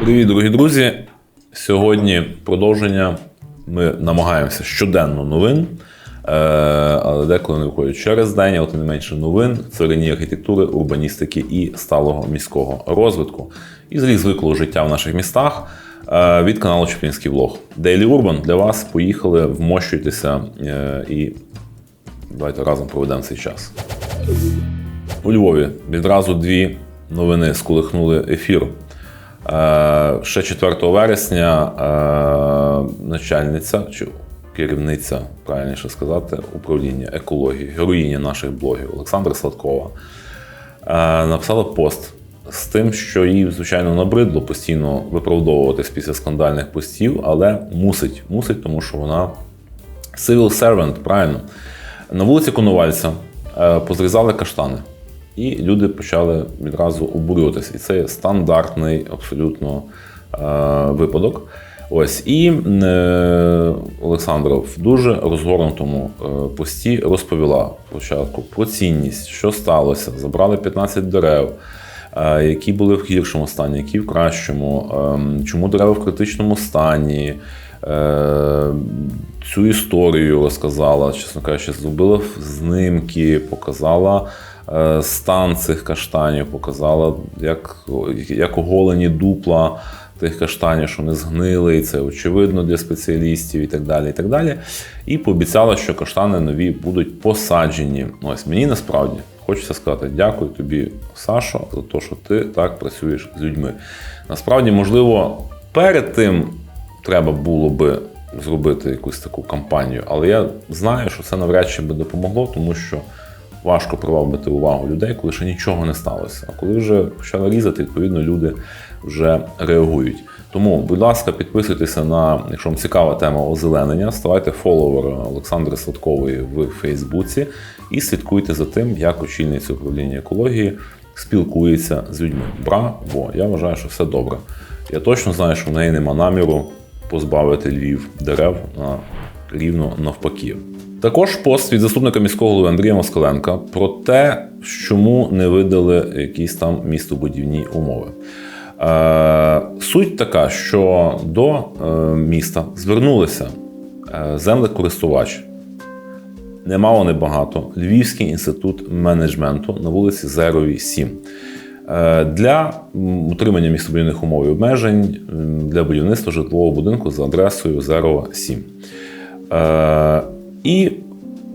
Привіт, дорогі друзі! Сьогодні продовження. Ми намагаємося щоденно новин, е, але деколи не виходять через день, але тим не менше новин в царині архітектури, урбаністики і сталого міського розвитку. І злі звиклого життя в наших містах е, від каналу Чеплінський влог. Daily Urban для вас поїхали, вмощуйтеся е, і давайте разом проведемо цей час. У Львові відразу дві новини сколихнули ефір. Е, Ще 4 вересня е, начальниця чи керівниця, правильніше сказати, управління екології, героїня наших блогів Олександра Сладкова е, написала пост з тим, що їй, звичайно, набридло постійно виправдовуватись після скандальних постів, але мусить, мусить, тому що вона civil servant, правильно. На вулиці Коновальця позрізали каштани. І люди почали відразу обурюватися. І це стандартний абсолютно е, випадок. Ось і е, Олександра в дуже розгорнутому е, пості розповіла спочатку про цінність, що сталося. Забрали 15 дерев, е, які були в гіршому стані, які в кращому, е, чому дерева в критичному стані. Е, Цю історію розказала, чесно кажучи, зробила знімки, показала стан цих каштанів, показала, як, як оголені дупла тих каштанів, що не згнили, і це очевидно для спеціалістів і так далі. І так далі. І пообіцяла, що каштани нові будуть посаджені. Ось мені насправді хочеться сказати дякую тобі, Сашо, за те, що ти так працюєш з людьми. Насправді, можливо, перед тим треба було би зробити якусь таку кампанію, але я знаю, що це навряд чи би допомогло, тому що важко привабити увагу людей, коли ще нічого не сталося. А коли вже почали різати, відповідно, люди вже реагують. Тому, будь ласка, підписуйтеся на, якщо вам цікава тема озеленення, ставайте фоловером Олександри Сладкової в Фейсбуці і слідкуйте за тим, як очільниця управління екології спілкується з людьми. Браво! Я вважаю, що все добре. Я точно знаю, що в неї нема наміру позбавити Львів дерев на рівно навпаки. Також пост від заступника міського голови Андрія Москаленка про те, чому не видали якісь там містобудівні умови. Е, суть така, що до е, міста звернулися е, землекористувач. Немало небагато. Львівський інститут менеджменту на вулиці Зеровій 7. Е, Для утримання містобудівних умов і обмежень для будівництва житлового будинку за адресою Зерова 7. Е, І,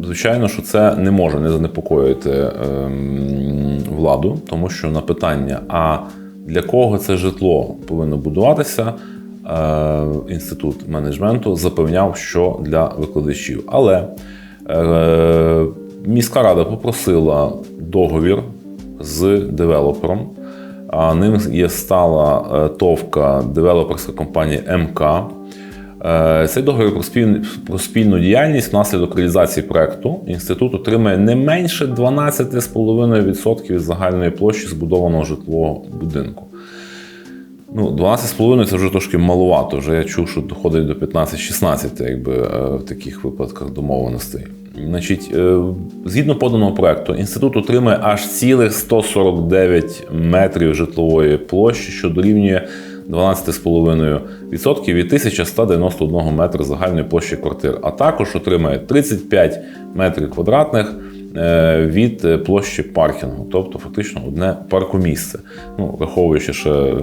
звичайно, що це не може не занепокоїти ем, владу, тому що на питання, а для кого це житло повинно будуватися, е, інститут менеджменту запевняв, що для викладачів. Але е, міська рада попросила договір з девелопером. А ним є стала е, товка девелоперська компанія МК. Е, Цей договір про спільну, про спільну діяльність внаслідок реалізації проекту інститут отримає не менше 12,5% від загальної площі збудованого житлового будинку. Ну, 12,5 це вже трошки малувато. Вже я чув, що доходить до 15-16, якби е, в таких випадках домовленостей. Значить, е, згідно поданого проекту, інститут отримає аж цілих 149 метрів житлової площі, що дорівнює 12,5% від 1191 метра загальної площі квартир, а також отримає 35 метрів квадратних е, від е, площі паркінгу, тобто фактично одне паркомісце. Ну, враховуючи ще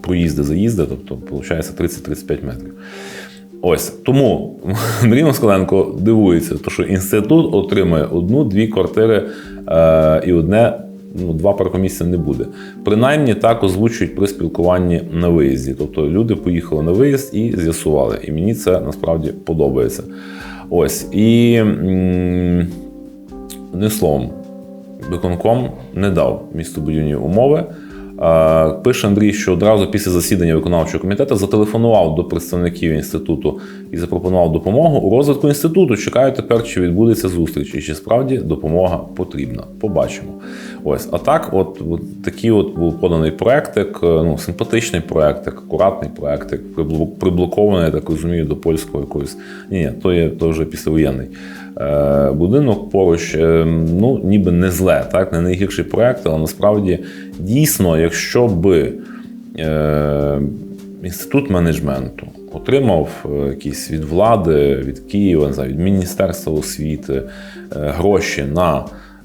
проїзди, заїзди, тобто виходить 30-35 метрів. Ось тому Андрій Москаленко дивується, що інститут отримає одну-дві квартири е, і одне, ну, два паркомісця не буде. Принаймні так озвучують при спілкуванні на виїзді. Тобто люди поїхали на виїзд і з'ясували. І мені це насправді подобається. Ось і не словом, виконком не дав містобудівні умови. Е, Пише Андрій, що одразу після засідання виконавчого комітету зателефонував до представників інституту і запропонував допомогу у розвитку інституту. Чекаю тепер, чи відбудеться зустріч, і чи справді допомога потрібна. Побачимо. Ось, а так, от, от такий от був поданий проектик, е, ну симпатичний проектик, акуратний проектик, прибло- приблокований, я так розумію, до польського якогось. Ні, то є то вже післявоєнний. Е, будинок поруч, е, ну ніби не зле, так? Не найгірший проект, але насправді дійсно, якщо би е, інститут менеджменту отримав е, якісь від влади, від Києва, не знаю, від Міністерства освіти е, гроші на,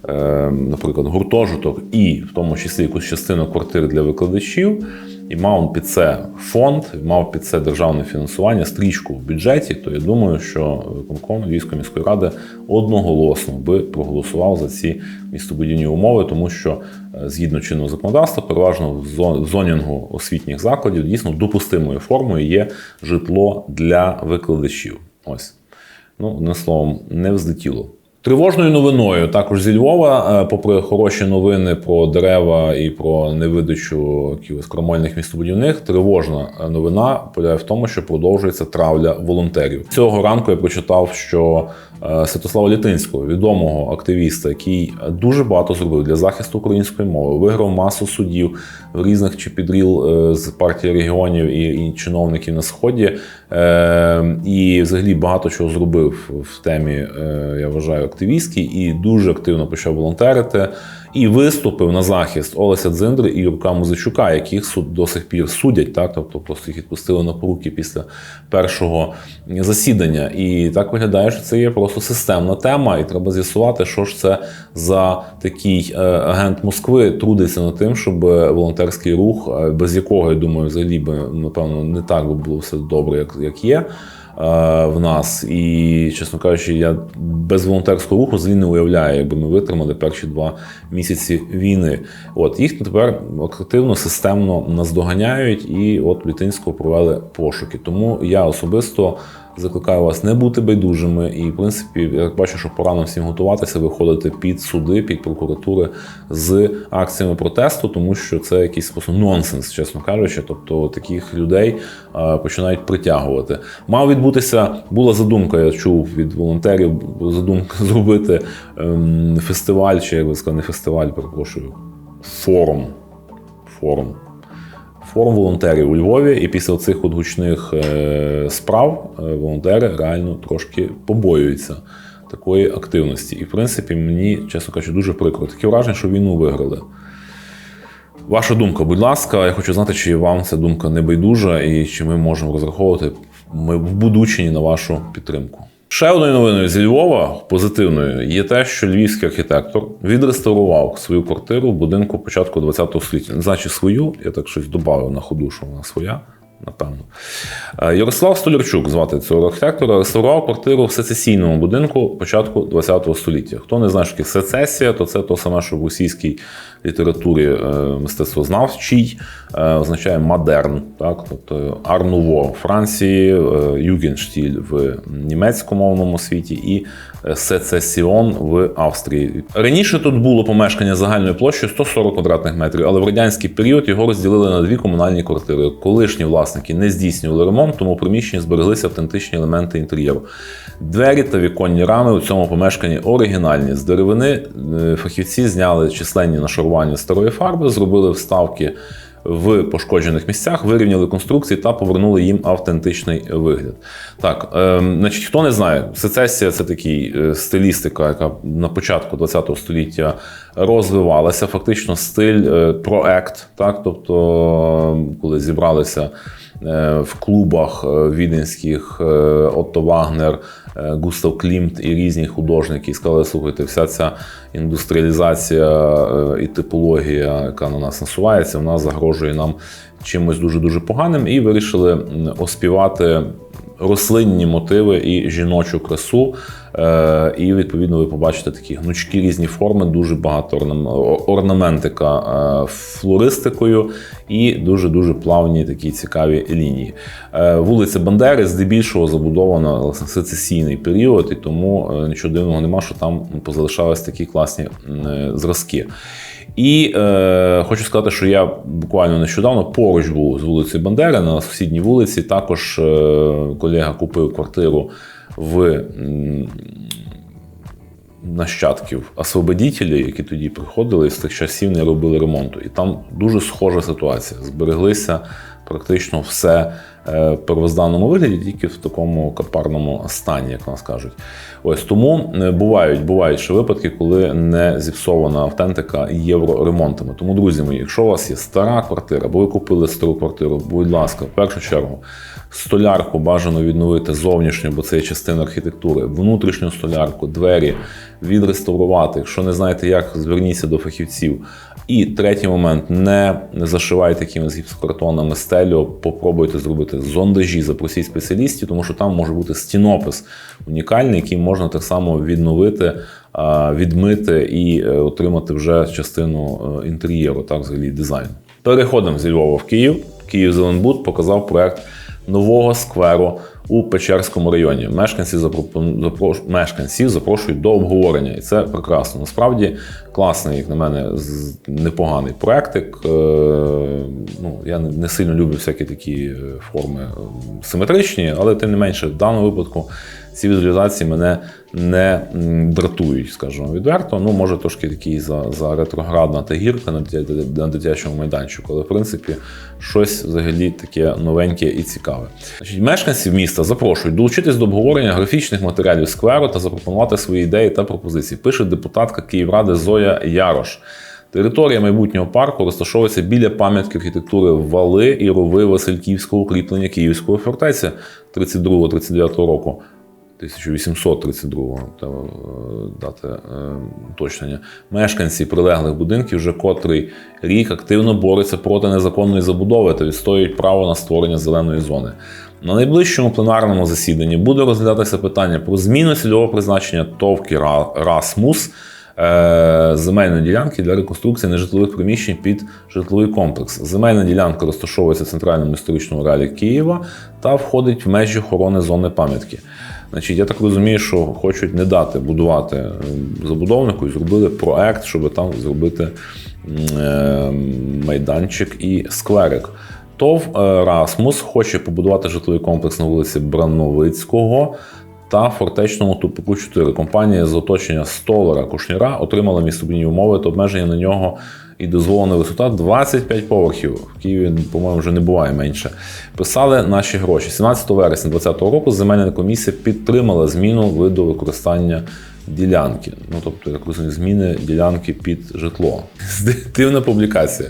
е, наприклад, гуртожиток і в тому числі якусь частину квартир для викладачів, і мав під це фонд, мав під це державне фінансування, стрічку в бюджеті, то я думаю, що виконком Львівської міської ради одноголосно би проголосував за ці містобудівні умови, тому що е, згідно чинного законодавства, переважно в зонінгу освітніх закладів дійсно допустимою формою є житло для викладачів. Ось. Ну, одним словом, не взлетіло. Тривожною новиною також зі Львова, е, попри хороші новини про дерева і про невидачу якихось крамольних містобудівних, тривожна новина полягає в тому, що продовжується травля волонтерів. Цього ранку я прочитав, що е, Святослава Літинського, відомого активіста, який дуже багато зробив для захисту української мови, виграв масу судів в різних чи підріл е, з партії регіонів і, чиновників на сході, і взагалі багато чого зробив в темі, е, я вважаю, активістській, і дуже активно почав волонтерити. І виступив на захист Олеся Дзиндри і Юрка Музичука, яких суд до сих пір судять, так тобто просто їх відпустили на поруки після першого засідання. І так виглядає, що це є просто системна тема, і треба з'ясувати, що ж це за такий е, агент Москви трудиться над тим, щоб волонтерський рух, е, без якого я думаю, взагалі би напевно не так би було все добре, як, як є. Е, В нас і, чесно кажучи, я без волонтерського руху взагалі не уявляю, якби ми витримали перші два місяці війни. От їх тепер активно, системно наздоганяють, і от Літинського провели пошуки. Тому я особисто закликаю вас не бути байдужими. І, в принципі, я бачу, що пора нам всім готуватися, виходити під суди, під прокуратури з акціями протесту, тому що це якийсь просто нонсенс, чесно кажучи. Тобто таких людей починають притягувати. Мав відбутися, була задумка, я чув від волонтерів, задумка зробити ем, фестиваль, чи як би сказати, не фестиваль, перепрошую, форум. Форум форум волонтерів у Львові, і після цих гучних е, справ е, волонтери реально трошки побоюються такої активності. І в принципі, мені, чесно кажучи, дуже прикро. Таке враження, що війну виграли. Ваша думка, будь ласка, я хочу знати, чи вам ця думка не байдужа, і чи ми можемо розраховувати ми в будучині на вашу підтримку. Ще одною новиною зі Львова, позитивною, є те, що львівський архітектор відреставрував свою квартиру в будинку початку ХХ століття. Не знаю, свою, я так щось додав на ходу, що вона своя. Напевно, Е, Ярослав Столярчук звати цього архітектора, реставрував квартиру в сецесійному будинку початку ХХ століття. Хто не знає, що таке сецесія, то це то саме, що в російській літературі е, мистецтвознавчій означає модерн, так тобто арнуво в Франції, е, югенштіль в німецькомовному світі і е, сецесіон в Австрії. Раніше тут було помешкання загальною площею 140 квадратних метрів, але в радянський період його розділили на дві комунальні квартири. Колишні власники не здійснювали ремонт, тому приміщенні збереглися автентичні елементи інтер'єру. Двері та віконні рами у цьому помешканні оригінальні. З деревини е, фахівці зняли численні нашарування старої фарби, зробили вставки в пошкоджених місцях, вирівняли конструкції та повернули їм автентичний вигляд. Так, е, значить, хто не знає, сецесія це такий е, стилістика, яка на початку ХХ століття розвивалася. Фактично стиль е, проект, так, тобто, е, коли зібралися в клубах е, віденських е, Отто Вагнер. е, Густав Клімт і різні художники і сказали, слухайте, вся ця індустріалізація е, і типологія, яка на нас насувається, вона загрожує нам чимось дуже-дуже поганим, і вирішили оспівати рослинні мотиви і жіночу красу. Е, І відповідно ви побачите такі гнучкі різні форми, дуже багато орнаментика е, флористикою і дуже дуже плавні такі цікаві лінії. Е, Вулиця Бандери здебільшого забудована власне сецесійний період, і тому нічого дивного нема, що там позалишались такі класні зразки. І е, хочу сказати, що я буквально нещодавно поруч був з вулицею Бандери на сусідній вулиці. Також е, колега купив квартиру в нащадків освободітелів, які тоді приходили з тих часів не робили ремонту. І там дуже схожа ситуація. Збереглися практично все первозданному вигляді, тільки в такому капарному стані, як нас кажуть. Ось тому е, бувають, бувають ще випадки, коли не зіпсована автентика євроремонтами. Тому, друзі мої, якщо у вас є стара квартира, або ви купили стару квартиру, будь ласка, в першу чергу. Столярку бажано відновити зовнішню, бо це є частина архітектури, внутрішню столярку, двері відреставрувати. Якщо не знаєте, як зверніться до фахівців. І третій момент: не зашивайте якимись гіпсокартонами стелю, попробуйте зробити зондажі, запросіть спеціалістів, тому що там може бути стінопис унікальний, який можна так само відновити, відмити і е, отримати вже частину е, інтер'єру, так взагалі дизайну. Переходимо зі Львова в Київ. Київ Зеленбуд показав проект нового скверу у Печерському районі. Мешканці запропон... запрош... мешканців запрошують до обговорення, і це прекрасно. Насправді класний, як на мене, непоганий проектик. Е, Ну, я не сильно люблю всякі такі е, форми е, симетричні, але тим не менше, в даному випадку ці візуалізації мене не дратують, скажімо відверто. Ну, може, трошки такий за, за ретроградна та гірка на, на дитячому майданчику, але в принципі щось взагалі таке новеньке і цікаве. Значить, мешканців міста запрошують долучитись до обговорення графічних матеріалів скверу та запропонувати свої ідеї та пропозиції. Пише депутатка Київради Зоя Ярош. Територія майбутнього парку розташовується біля пам'ятки архітектури вали і рови Васильківського укріплення Київської фортеці 32-39 року. 1832 та, е, дати е, уточнення. Мешканці прилеглих будинків вже котрий рік активно борються проти незаконної забудови та відстоюють право на створення зеленої зони. На найближчому пленарному засіданні буде розглядатися питання про зміну цільового призначення ТОВКІ «Ра- Расмус е, земельної ділянки для реконструкції нежитлових приміщень під житловий комплекс. Земельна ділянка розташовується в центральному історичному реалі Києва та входить в межі охорони зони пам'ятки. Значить, я так розумію, що хочуть не дати будувати е, забудовнику і зробили проект, щоб там зробити е, майданчик і скверик. ТОВ е, Расмус хоче побудувати житловий комплекс на вулиці Брановицького та фортечному тупику 4. Компанія з оточення столера Кушніра отримала містобудівні умови та обмеження на нього і дозволена висота 25 поверхів. В Києві, по-моєму, вже не буває менше. Писали наші гроші. 17 вересня 2020 року земельна комісія підтримала зміну виду використання ділянки. Ну тобто, як розумію, зміни ділянки під житло. Дивна публікація.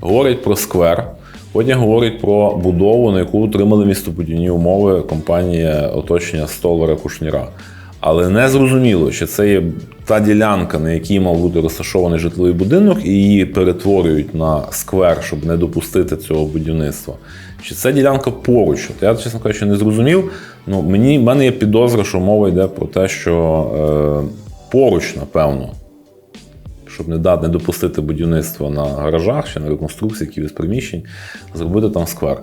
Говорять про сквер. Потім говорить про будову, на яку отримали містобудівні умови компанія оточення столера Кушніра. Але не зрозуміло, чи це є та ділянка, на якій мав бути розташований житловий будинок, і її перетворюють на сквер, щоб не допустити цього будівництва. Чи це ділянка поруч? От я, чесно кажучи, не зрозумів. Ну, мені, в мене є підозра, що мова йде про те, що е, поруч, напевно, щоб не дати, не допустити будівництво на гаражах чи на реконструкції якихось приміщень, зробити там сквер.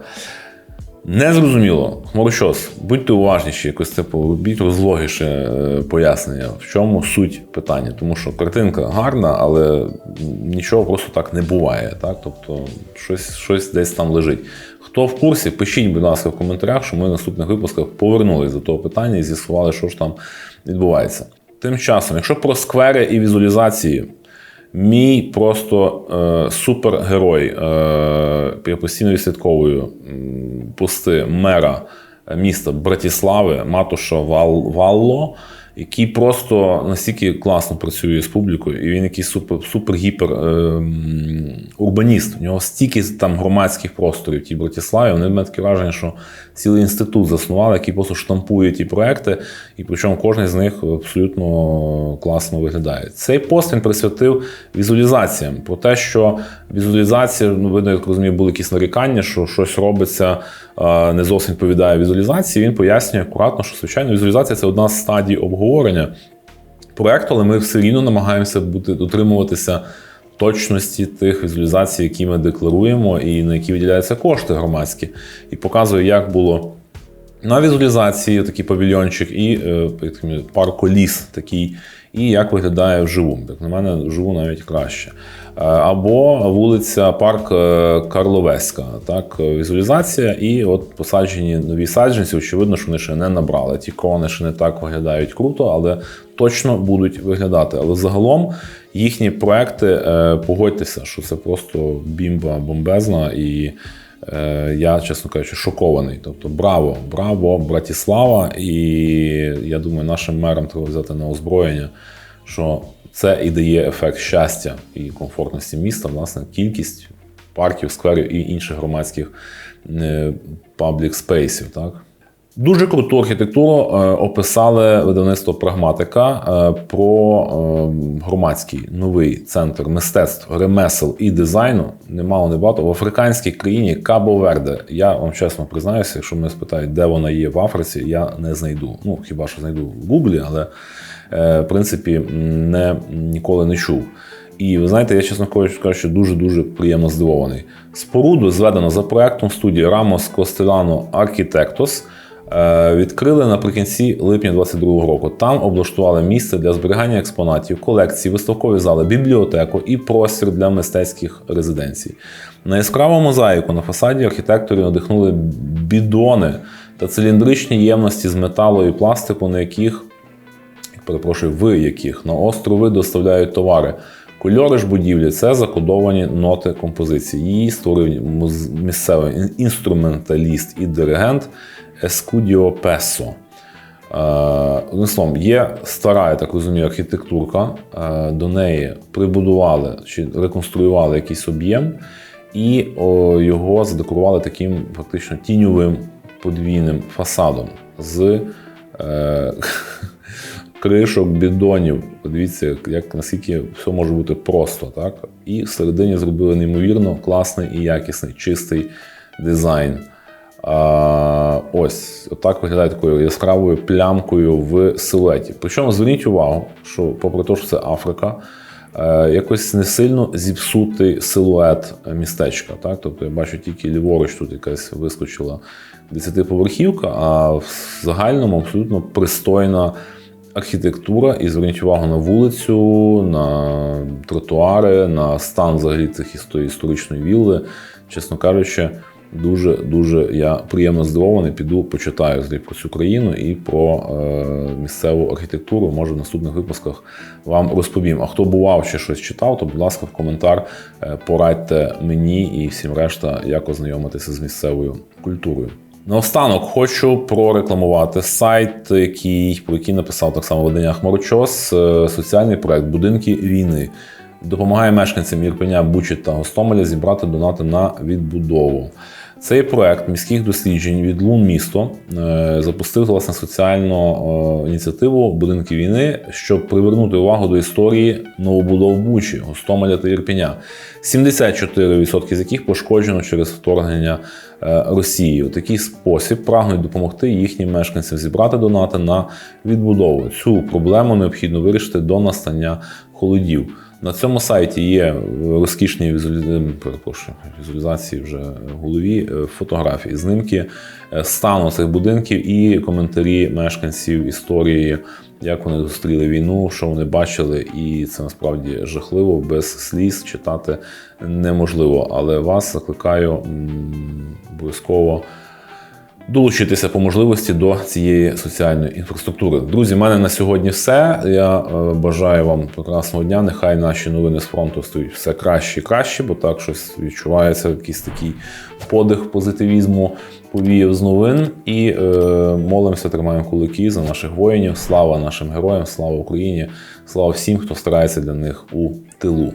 Незрозуміло, хмарочос, будьте уважніші, якось типу, робіть розлогіше е, пояснення, в чому суть питання. Тому що картинка гарна, але нічого просто так не буває. Так? Тобто щось, щось десь там лежить. Хто в курсі, пишіть, будь ласка, в коментарях, що ми в наступних випусках повернулись до того питання і з'ясували, що ж там відбувається. Тим часом, якщо про сквери і візуалізації, Мій просто е, супергерой. Е, я постійно відслідковую пости мера міста Братіслави Матуша Валло, який просто настільки класно працює з публікою, і він якийсь супер, супер гіпер е, урбаніст. У нього стільки там громадських просторів в тій Братіславі. Вони мене таке враження, що цілий інститут заснували, який просто штампує ті проекти, і причому кожен з них абсолютно класно виглядає. Цей пост він присвятив візуалізаціям про те, що візуалізація, ну видно, як розумію, були якісь нарікання, що щось робиться е, не зовсім відповідає візуалізації. Він пояснює акуратно, що звичайно візуалізація це одна з стадій обговорення проекту, але ми все рівно намагаємося бути дотримуватися точності тих візуалізацій, які ми декларуємо, і на які виділяються кошти громадські, і показую, як було. На візуалізації такий павільйончик і е, парколіс такий, і як виглядає вживу. Як на мене, вживу навіть краще. Е, Або вулиця Парк е, Карловеська. Так, е, візуалізація, і от посаджені нові саджанці. Очевидно, що вони ще не набрали. Ті крони ще не так виглядають круто, але точно будуть виглядати. Але загалом їхні проекти, погодьтеся, що це просто бімба бомбезна і. Я, чесно кажучи, шокований. Тобто, браво, браво, Братіслава. І я думаю, нашим мерам треба взяти на озброєння, що це і дає ефект щастя і комфортності міста, власне, кількість парків, скверів і інших громадських паблік спейсів. Так? Дуже круту архітектуру е, описали видавництво прагматика е, про е, громадський новий центр мистецтв, ремесел і дизайну. Немало не багато в африканській країні Кабо Верде. Я вам чесно признаюся, якщо мене спитають, де вона є в Африці, я не знайду. Ну хіба що знайду в Гуглі, але в принципі не ніколи не чув. І ви знаєте, я чесно кажучи, дуже дуже приємно здивований. Споруду зведено за проектом студії Ramos Castellano Architectos. Е, Відкрили наприкінці липня 22 року. Там облаштували місце для зберігання експонатів, колекції, виставкові зали, бібліотеку і простір для мистецьких резиденцій. На яскраву мозаїку на фасаді архітектори надихнули бідони та циліндричні ємності з металу і пластику, на яких, перепрошую, в яких на острови доставляють товари. Кольори ж будівлі це закодовані ноти композиції. Її створив місцевий інструменталіст і диригент Ескудіо Песо. Е, Одним словом, є стара, я так розумію, архітектурка. Е, До неї прибудували чи реконструювали якийсь об'єм, і його задекорували таким фактично тіньовим подвійним фасадом з е, кришок, бідонів. Подивіться, як наскільки все може бути просто, так? І всередині зробили неймовірно класний і якісний, чистий дизайн. Ось отак виглядає такою яскравою плямкою в силуеті. Причому зверніть увагу, що, попри те, що це Африка, е, якось не сильно зіпсутий силует містечка. Так? Тобто я бачу тільки ліворуч тут якась вискочила 10-поверхівка, а в загальному абсолютно пристойна архітектура. І зверніть увагу на вулицю, на тротуари, на стан взагалі цих істо- історичної вілли. Чесно кажучи, дуже дуже я приємно здивований. Піду почитаю про цю країну і про е, місцеву архітектуру. Може в наступних випусках вам розповім. А хто бував чи щось читав, то будь ласка, в коментар е, порадьте мені і всім решта, як ознайомитися з місцевою культурою. Наостанок хочу прорекламувати сайт, який, про який написав так само видання Хмарочос, е, соціальний проект Будинки війни. Допомагає мешканцям Ірпеня, Бучі та Гостомеля зібрати донати на відбудову. Цей проект міських досліджень від Лун місто е, запустив власне соціальну е, ініціативу Будинки війни, щоб привернути увагу до історії новобудов Бучі, Гостомеля та Ірпеня, 74% з яких пошкоджено через вторгнення е, Росії. У такий спосіб прагнуть допомогти їхнім мешканцям зібрати донати на відбудову. Цю проблему необхідно вирішити до настання холодів. На цьому сайті є розкішні візуалізації вже в голові, е, фотографії, знімки е, стану цих будинків і коментарі мешканців історії, як вони зустріли війну, що вони бачили, і це насправді жахливо, без сліз читати неможливо. Але вас закликаю обов'язково долучитися по можливості до цієї соціальної інфраструктури. Друзі, в мене на сьогодні все. Я е, бажаю вам прекрасного дня. Нехай наші новини з фронту стають все краще і краще, бо так щось відчувається, якийсь такий подих позитивізму повіяв з новин. І е, молимося, тримаємо кулаки за наших воїнів. Слава нашим героям, слава Україні, слава всім, хто старається для них у тилу.